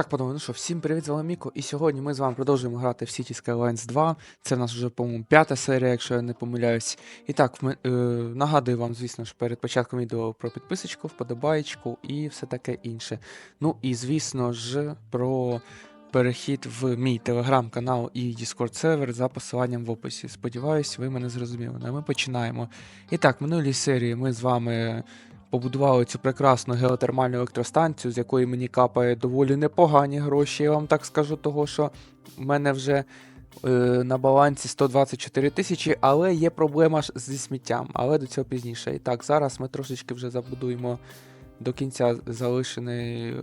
Так, панове, ну що, всім привіт, з вами Міко. І сьогодні ми з вами продовжуємо грати в City Skylines 2. Це в нас вже, по-моєму, п'ята серія, якщо я не помиляюсь. І так, ми, е, нагадую вам, звісно ж, перед початком відео про підписочку, вподобаєчку і все таке інше. Ну і звісно ж, про перехід в мій телеграм-канал і Discord сервер за посиланням в описі. Сподіваюсь, ви мене зрозуміли. Ну, а ми починаємо. І так, в минулій серії ми з вами побудували цю прекрасну геотермальну електростанцію, з якої мені капає доволі непогані гроші, я вам так скажу, того що в мене вже е, на балансі 124 тисячі, але є проблема зі сміттям, але до цього пізніше. І так, зараз ми трошечки вже забудуємо до кінця залишені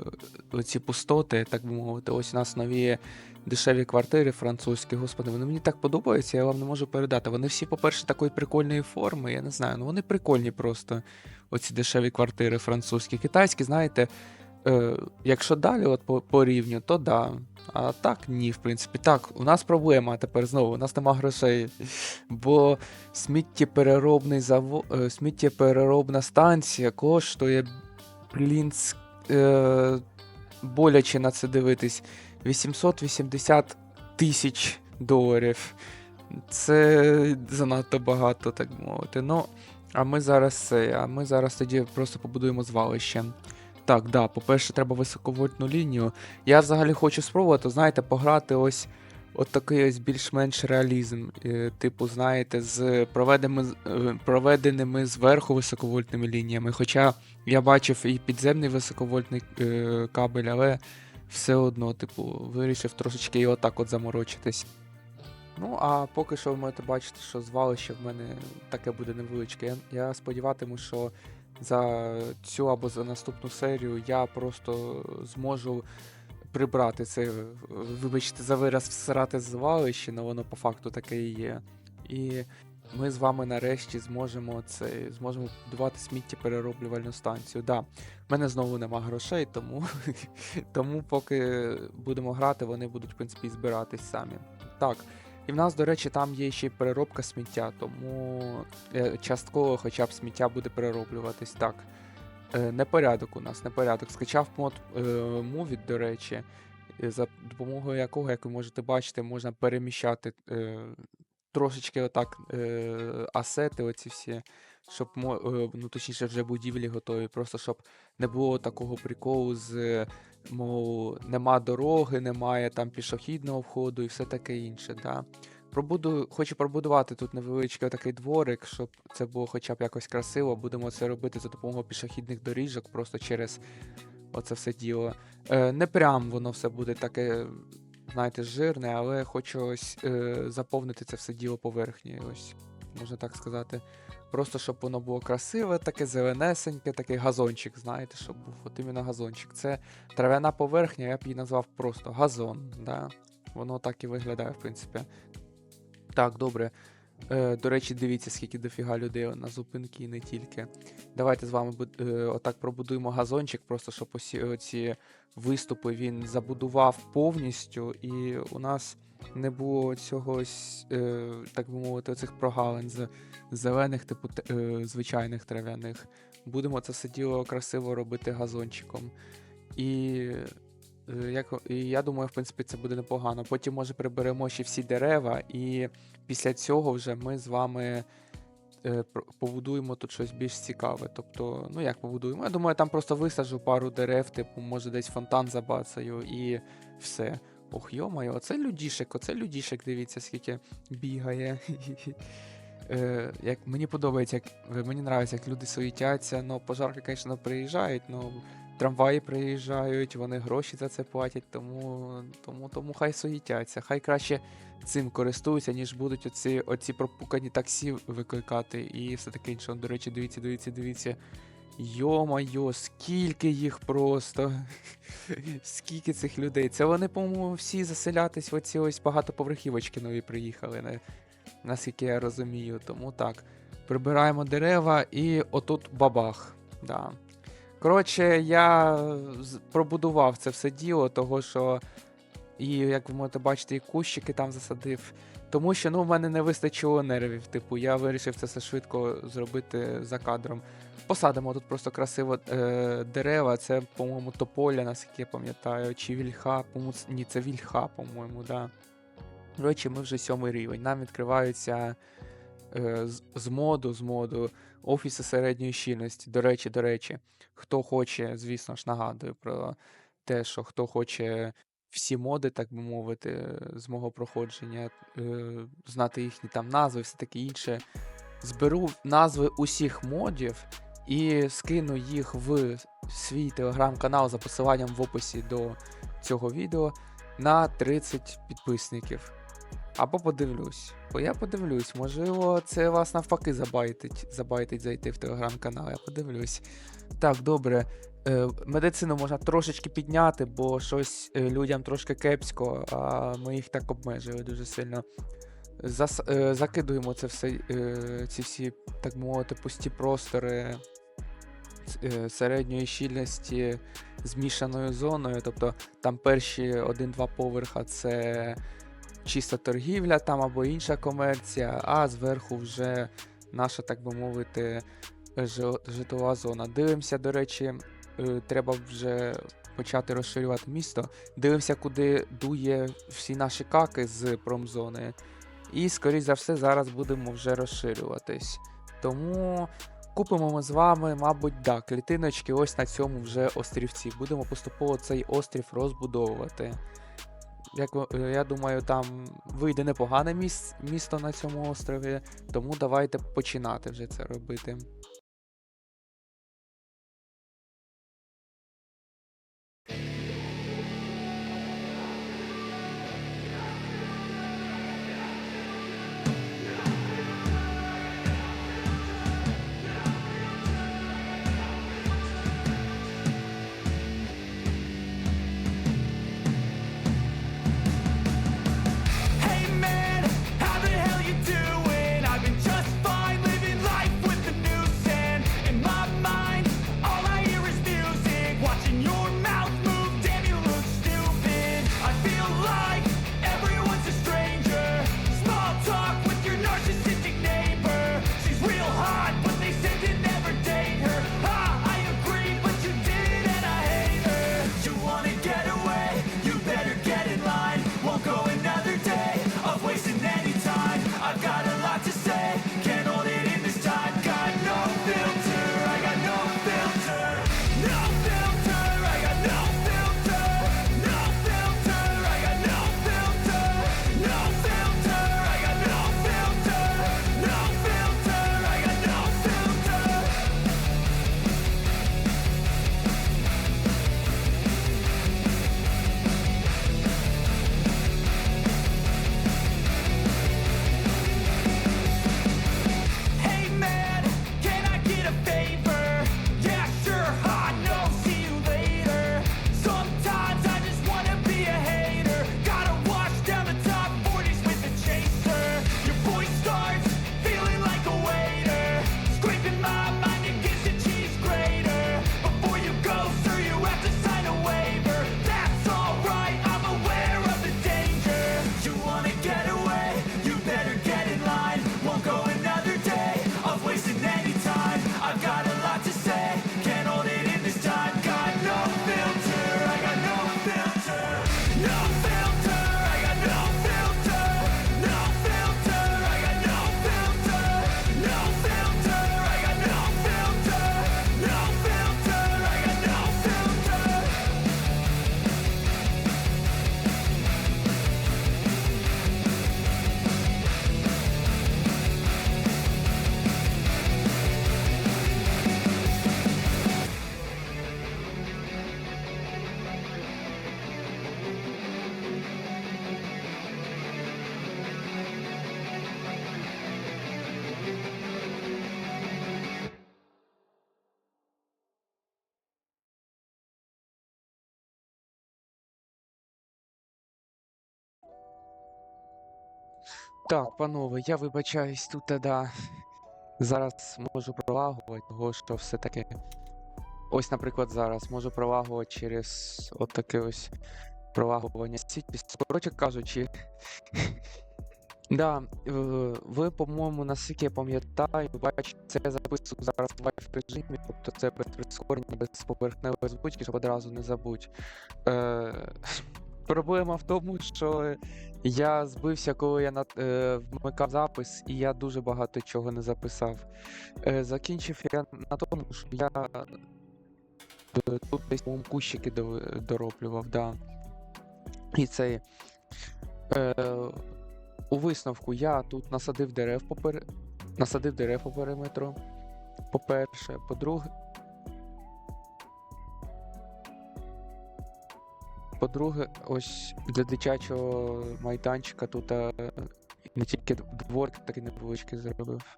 е, ці пустоти, так би мовити. Ось у нас нові дешеві квартири французькі, господи, вони мені так подобаються, я вам не можу передати. Вони всі, по-перше, такої прикольної форми, я не знаю, ну вони прикольні просто оці дешеві квартири французькі. Китайські, знаєте, е, якщо далі от по, по рівню, то да. А так ні, в принципі. Так, у нас проблема тепер знову, у нас нема грошей. Бо сміттєпереробний завод, е, сміттєпереробна станція коштує, блін, е, боляче на це дивитись. 880 тисяч доларів. Це занадто багато, так мовити. Ну, а ми зараз а ми зараз тоді просто побудуємо звалище. Так, да, по-перше, треба високовольтну лінію. Я взагалі хочу спробувати, знаєте, пограти ось от такий ось більш-менш реалізм. е, Типу, знаєте, з проведеними, е, проведеними зверху високовольтними лініями. Хоча я бачив і підземний високовольтний е, кабель, але все одно, типу, вирішив трошечки і отак от заморочитись. Ну, а поки що ви можете бачити, що звалище в мене таке буде невеличке. Я, сподіватиму, що за цю або за наступну серію я просто зможу прибрати це, вибачте, за вираз всирати звалище, але воно по факту таке і є. І ми з вами нарешті зможемо це, зможемо будувати сміттєперероблювальну станцію. Да, в мене знову нема грошей, тому, тому поки будемо грати, вони будуть, в принципі, збиратись самі. Так. І в нас, до речі, там є ще й переробка сміття, тому е, частково хоча б сміття буде перероблюватись. Так. Е, непорядок у нас, непорядок. Скачав мод е, до речі, за допомогою якого, як ви можете бачити, можна переміщати трошечки отак асети, оці всі, щоб е, ну, точніше вже будівлі готові, просто щоб не було такого приколу з мов, нема дороги, немає там пішохідного входу і все таке інше. Да? Пробуду, хочу пробудувати тут невеличкий такий дворик, щоб це було хоча б якось красиво. Будемо це робити за допомогою пішохідних доріжок, просто через оце все діло. Е, не прям воно все буде таке, знаєте, жирне, але хочу ось е, заповнити це все діло поверхнею, ось, можна так сказати. Просто щоб воно було красиве, таке зеленесеньке, такий газончик, знаєте, щоб був от іменно газончик. Це трав'яна поверхня, я б її назвав просто газон. Да? Воно так і виглядає, в принципі. Так, добре. Е, до речі, дивіться, скільки дофіга людей на зупинки і не тільки. Давайте з вами е, отак пробудуємо газончик, просто щоб усі оці виступи він забудував повністю, і у нас не було цього е, так би мовити, оцих прогалин з зелених, типу звичайних трав'яних. Будемо це все діло красиво робити газончиком. І, як, і я думаю, в принципі, це буде непогано. Потім, може, приберемо ще всі дерева, і після цього вже ми з вами е, побудуємо тут щось більш цікаве. Тобто, ну як побудуємо? Я думаю, там просто висаджу пару дерев, типу, може десь фонтан забацаю і все. Ох, йомайо, оце людішек, оце людішек, дивіться, скільки бігає. Е, як, мені подобається, як, е, мені подобається, як люди суетяться, ну, пожарки, звісно, приїжджають, ну, трамваї приїжджають, вони гроші за це платять, тому, тому, тому хай суетяться. Хай краще цим користуються, ніж будуть оці, оці пропукані таксі викликати і все таке інше. До речі, дивіться, дивіться, дивіться. Йо-майо, скільки їх просто. скільки цих людей. Це вони, по-моєму, всі заселятись в оці ось багатоповерхівочки нові приїхали, наскільки я розумію. Тому так. Прибираємо дерева і отут бабах. Да. Коротше, я пробудував це все діло, того що І як ви можете бачити, і кущики там засадив. Тому що ну, в мене не вистачило нервів. Типу, я вирішив це все швидко зробити за кадром. Посадимо тут просто красиво е, дерева. Це, по-моєму, тополя, наскільки я пам'ятаю, чи вільха. По-моєму, ні, це вільха, по-моєму, да. Речі, ми вже сьомий рівень. Нам відкриваються е, з, з моду, з моду офіси середньої щільності. До речі, до речі, хто хоче, звісно ж, нагадую про те, що хто хоче всі моди, так би мовити, з мого проходження, е, знати їхні там назви, все таке інше. Зберу назви усіх модів і скину їх в свій телеграм-канал за посиланням в описі до цього відео на 30 підписників. Або подивлюсь. Бо я подивлюсь, можливо, це вас навпаки забайтить, забайтить зайти в телеграм-канал, я подивлюсь. Так, добре. Е, медицину можна трошечки підняти, бо щось е, людям трошки кепсько, а ми їх так обмежили дуже сильно. Зас, е, закидуємо це все, ці всі, так мовити, пусті простори середньої щільності змішаною зоною. Тобто там перші один-два поверха це чиста торгівля там або інша комерція, а зверху вже наша, так би мовити, жи- житлова зона. Дивимося, до речі, е, треба вже почати розширювати місто. Дивимося, куди дує всі наші каки з промзони. І, скоріш за все, зараз будемо вже розширюватись. Тому купимо ми з вами, мабуть, да, клітиночки ось на цьому вже острівці. Будемо поступово цей острів розбудовувати. Як, е, я думаю, там вийде непогане міс- місто на цьому острові, тому давайте починати вже це робити. Так, панове, я вибачаюсь тут, да. Зараз можу пролагувати, того що все-таки. Ось, наприклад, зараз можу пролагувати через таке ось пролагування сіті. Коротше кажучи, да, е, ви, по-моєму, наскільки я пам'ятаю, бачите, це я записую зараз в лайф режимі, тобто це без прискорення, без поверхневої озвучки, щоб одразу не забудь. Е, проблема в тому, що я збився, коли я над, е, вмикав запис, і я дуже багато чого не записав. Е, закінчив я на тому, що я е, тут десь по кущики дороблював, да. І цей. Е, у висновку я тут насадив дерев по насадив дерев по периметру. По-перше, по-друге. По-друге, ось для дитячого майданчика тут е, не тільки дворик такий невеличкий зробив.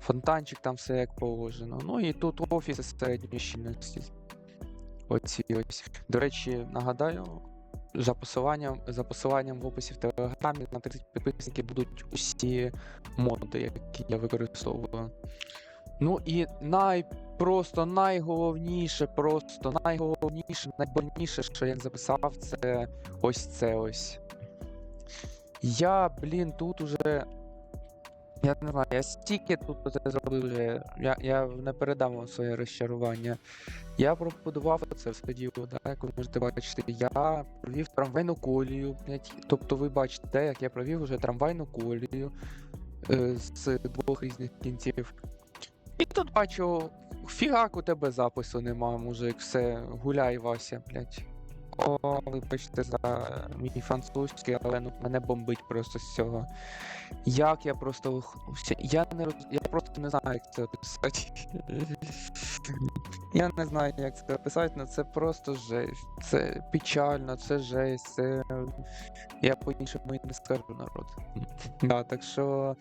Фонтанчик там все як положено. Ну і тут офіси середньої щільності. Оці ось. До речі, нагадаю, за посиланням, за посиланням в описі в телеграмі на 30 підписників будуть усі моди, які я використовую. Ну і най, просто найголовніше, просто найголовніше, найбольніше, що я записав, це ось це ось. Я, блін, тут уже. Я не знаю, я стільки тут це зробив вже. Я, я не передам вам своє розчарування. Я побудував це все діло, да, як ви можете бачити. Я провів трамвайну колію. Тобто ви бачите, як я провів вже трамвайну колію е, з двох різних кінців. І тут бачу, фігак у тебе запису нема, мужик, все, гуляй, Вася, блядь. О, вибачте за мій французький, але ну мене бомбить просто з цього. Як я просто. Я не роз... я просто не знаю, як це описати. Я не знаю, як це описати, але це просто жесть. Це печально, це жесть, це. Я по-іншому і не скажу народ. Да, так що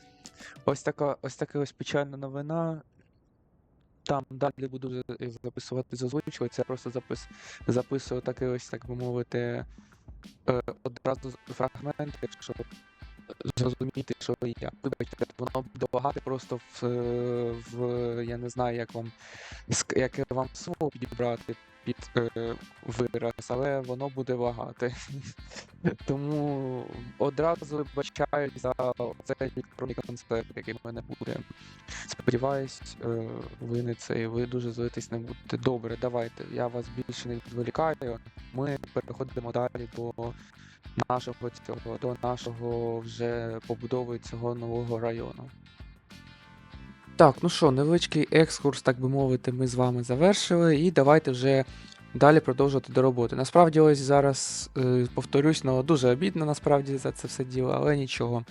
ось така, ось така ось печальна новина. Там далі буду записувати з це просто запис, записую таке ось, так би мовити, е, одразу фрагмент, якщо зрозуміти, що я. Вибачте, воно буде просто в, в я не знаю, як вам яке вам слово підібрати під е, вираз, але воно буде лагати. Тому одразу вибачаю за цей електронний концерт, який в мене буде. Сподіваюсь, е, ви не це, ви дуже злитись не будете. Добре, давайте. Я вас більше не відволікаю. Ми переходимо далі до нашого цього, до нашого вже побудови цього нового району. Так, ну що, невеличкий екскурс, так би мовити, ми з вами завершили, і давайте вже далі продовжувати до роботи. Насправді, ось зараз е, повторюсь, ну дуже обідно насправді за це все діло, але нічого.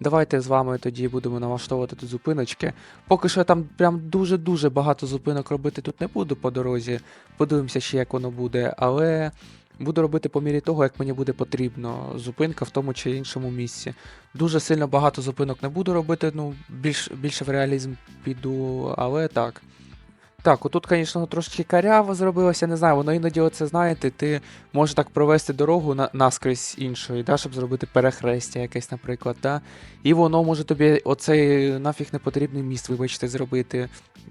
Давайте з вами тоді будемо налаштовувати тут зупиночки. Поки що я там прям дуже-дуже багато зупинок робити тут не буду по дорозі. Подивимося ще, як воно буде, але буду робити по мірі того, як мені буде потрібно. Зупинка в тому чи іншому місці. Дуже сильно багато зупинок не буду робити, ну, більш, більше в реалізм піду, але так. Так, отут, звісно, трошки каряво зробилося, не знаю, воно іноді оце, знаєте, ти можеш так провести дорогу на, наскрізь іншої, да, щоб зробити перехрестя якесь, наприклад, да, і воно може тобі оцей нафіг непотрібний міст, вибачте, зробити,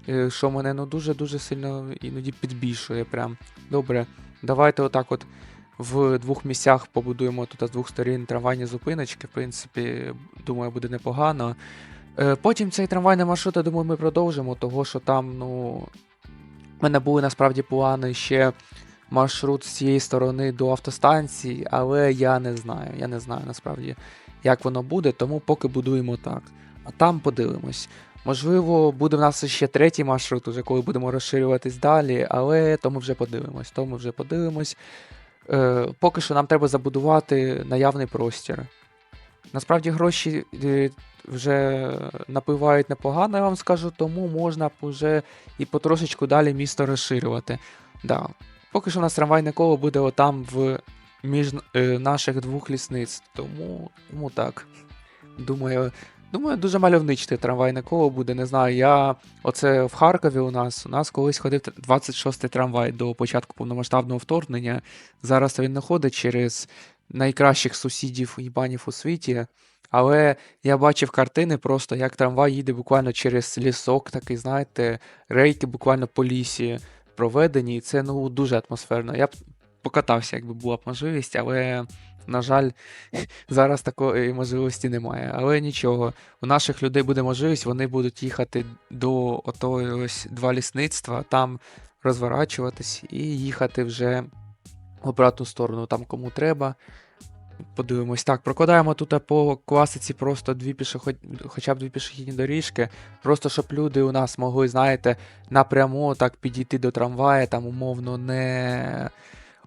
е, що мене ну дуже-дуже сильно іноді підбільшує прям. Добре, давайте отак от в двох місцях побудуємо тут з двох сторін трамвайні зупиночки, в принципі, думаю, буде непогано. Е, Потім цей трамвайний маршрут, я думаю, ми продовжимо, того що там, ну. У мене були насправді плани ще маршрут з цієї сторони до автостанції, але я не знаю. Я не знаю насправді, як воно буде, тому поки будуємо так. А там подивимось. Можливо, буде в нас ще третій маршрут, уже коли будемо розширюватись далі, але то ми вже подивимось. То ми вже подивимось. Е, поки що нам треба забудувати наявний простір. Насправді гроші е, вже напивають непогано, я вам скажу, тому можна вже і потрошечку далі місто розширювати. Да. Поки що у нас трамвайне коло буде отам в між е, наших двох лісниць. Тому, тому так. Думаю, думаю, дуже мальовничне трамвайне коло буде. Не знаю, я оце в Харкові у нас. У нас колись ходив 26-й трамвай до початку повномасштабного вторгнення. Зараз він не ходить через найкращих сусідів їбанів у світі. Але я бачив картини просто, як трамвай їде буквально через лісок, такий, знаєте, рейки буквально по лісі проведені, і це ну дуже атмосферно. Я б покатався, якби була б можливість, але, на жаль, зараз такої можливості немає. Але нічого, у наших людей буде можливість, вони будуть їхати до ось два лісництва, там розворачуватись і їхати вже в обратну сторону, там кому треба. Подивимось. Так, прокладаємо тут по класиці просто дві пішоход... хоча б дві пішохідні доріжки. Просто щоб люди у нас могли, знаєте, напряму так підійти до трамвая, там умовно не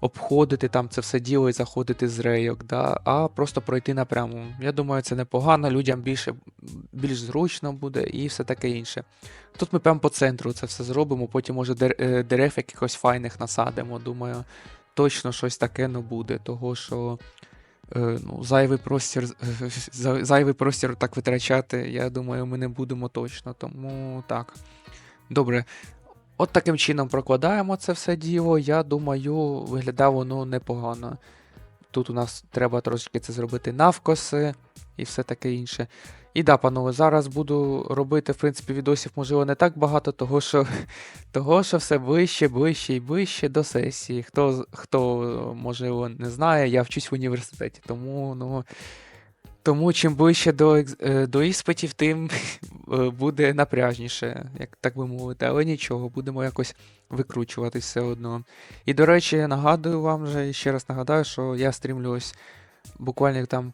обходити там це все діло і заходити з рейок, да, а просто пройти напряму. Я думаю, це непогано, людям більше, більш зручно буде і все таке інше. Тут ми прямо по центру це все зробимо, потім, може, е, дерев якихось файних насадимо. Думаю, точно щось таке не буде, того що. Е, ну, зайвий простір, зайвий простір так витрачати, я думаю, ми не будемо точно. Тому так. Добре. От таким чином прокладаємо це все діло. Я думаю, виглядає воно непогано. Тут у нас треба трошки це зробити навкоси і все таке інше. І да, панове, зараз буду робити, в принципі, відосів, можливо, не так багато, того що, того, що все ближче, ближче і ближче до сесії. Хто, хто, можливо, не знає, я вчусь в університеті, тому, ну, тому чим ближче до, е, до іспитів, тим е, буде напряжніше, як так би мовити. Але нічого, будемо якось викручуватись все одно. І, до речі, нагадую вам вже, ще раз нагадаю, що я стрімлю ось буквально там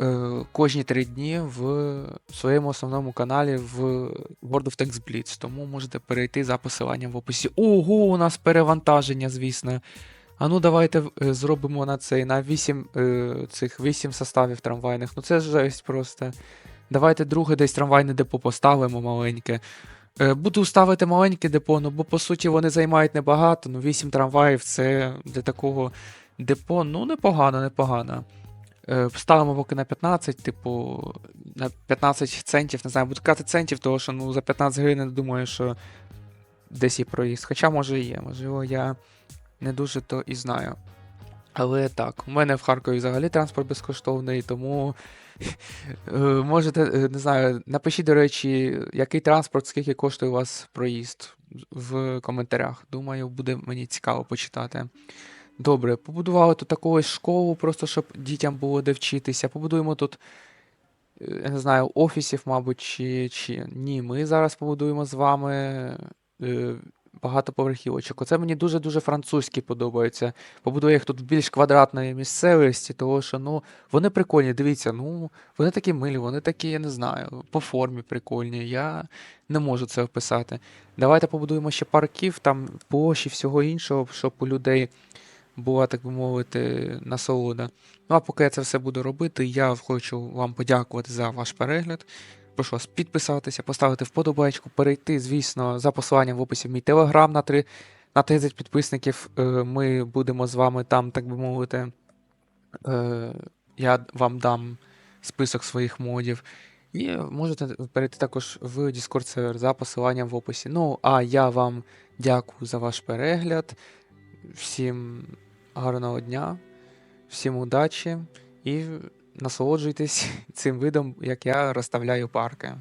е, кожні три дні в своєму основному каналі в World of Tanks Blitz, тому можете перейти за посиланням в описі. Ого, у нас перевантаження, звісно. А ну давайте е, зробимо на цей на 8 е, цих 8 составів трамвайних. Ну це жесть просто. Давайте друге десь трамвайне депо поставимо маленьке. Е, Буду ставити маленьке депо, ну бо по суті вони займають небагато. Ну 8 трамваїв це для такого депо, ну непогано, непогано. Ставимо поки на 15, типу, на 15 центів, не знаю, буду казати центів, тому що ну, за 15 гривень не думаю, що десь є проїзд. Хоча може і є, можливо, я не дуже то і знаю. Але так, у мене в Харкові взагалі транспорт безкоштовний, тому е, можете, е, не знаю, напишіть, до речі, який транспорт, скільки коштує у вас проїзд в коментарях. Думаю, буде мені цікаво почитати. Добре, побудували тут таку школу, просто щоб дітям було де вчитися. Побудуємо тут, е, я не знаю, офісів, мабуть, чи, чи ні. Ми зараз побудуємо з вами багатоповерхівочок. Оце мені дуже-дуже французькі подобаються. Побудую їх тут більш квадратної місцевості, тому що ну, вони прикольні. Дивіться, ну, вони такі милі, вони такі, я не знаю, по формі прикольні. Я не можу це описати. Давайте побудуємо ще парків, там площі, всього іншого, щоб у людей була, так би мовити, насолода. Ну а поки я це все буду робити, я хочу вам подякувати за ваш перегляд. Прошу вас підписатися, поставити вподобайку, перейти, звісно, за посиланням в описі в мій телеграм на, 3, на 30 підписників. Е, Ми будемо з вами там, так би мовити. Е, Я вам дам список своїх модів. І можете перейти також в Discord сервер за посиланням в описі. Ну, а я вам дякую за ваш перегляд. Всім гарного дня, всім удачі і насолоджуйтесь цим видом, як я розставляю парки.